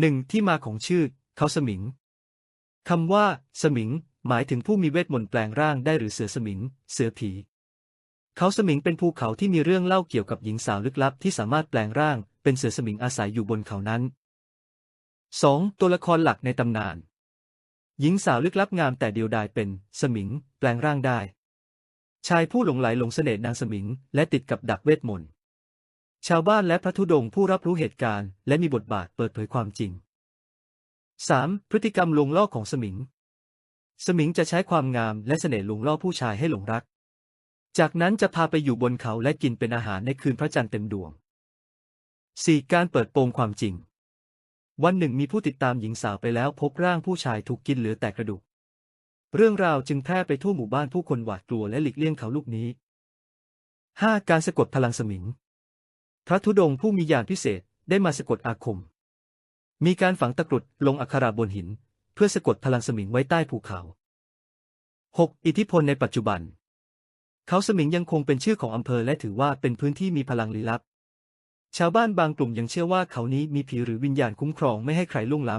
หนึ่งที่มาของชื่อ เขาสมิงคำว่า สมิง หมายถึงผู้มีเวทมนต์แปลงร่างได้หรือเสือสมิง เสือผี เขาสมิงเป็นภูเขาที่มีเรื่องเล่าเกี่ยวกับหญิงสาวลึกลับที่สามารถแปลงร่างเป็นเสือสมิงอาศัยอยู่บนเขานั้น 2. ตัวละครหลักในตำนาน หญิงสาวลึกลับงามแต่เดียวดายเป็น สมิง แปลงร่างได้ ชายผู้หลงไหลหลงเสน่ห์นางสมิง และติดกับดักเวทมนต์ ชาวบ้านและพระธุดงค์ผู้รับรู้เหตุการณ์และมีบทบาทเปิดเผยความจริง 3. พฤติกรรมลวงล่อของสมิง สมิงจะใช้ความงามและเสน่ห์ลวงล่อผู้ชายให้หลงรัก จากนั้นจะพาไปอยู่บนเขาและกินเป็นอาหารในคืนพระจันทร์เต็มดวง 4. การเปิดโปงความจริง วันหนึ่งมีผู้ติดตามหญิงสาวไปแล้วพบร่างผู้ชายถูกกินเหลือแต่กระดูก เรื่องราวจึงแพร่ไปทั่วหมู่บ้านผู้คนหวาดกลัวและหลีกเลี่ยงเขาลูกนี้ 5. การสะกดพลังสมิง พระธุดงค์ผู้มีญาณพิเศษได้มาสะกดอาคม มีการฝังตะกรุดลงอักขระบนหิน เพื่อสะกดพลังสมิงไว้ใต้ภูเขา 6. อิทธิพลในปัจจุบัน เขาสมิงยังคงเป็นชื่อของอำเภอและถือว่าเป็นพื้นที่มีพลังลี้ลับ ชาวบ้านบางกลุ่มยังเชื่อว่าเขานี้มีผีหรือวิญญาณคุ้มครองไม่ให้ใครล่วงล้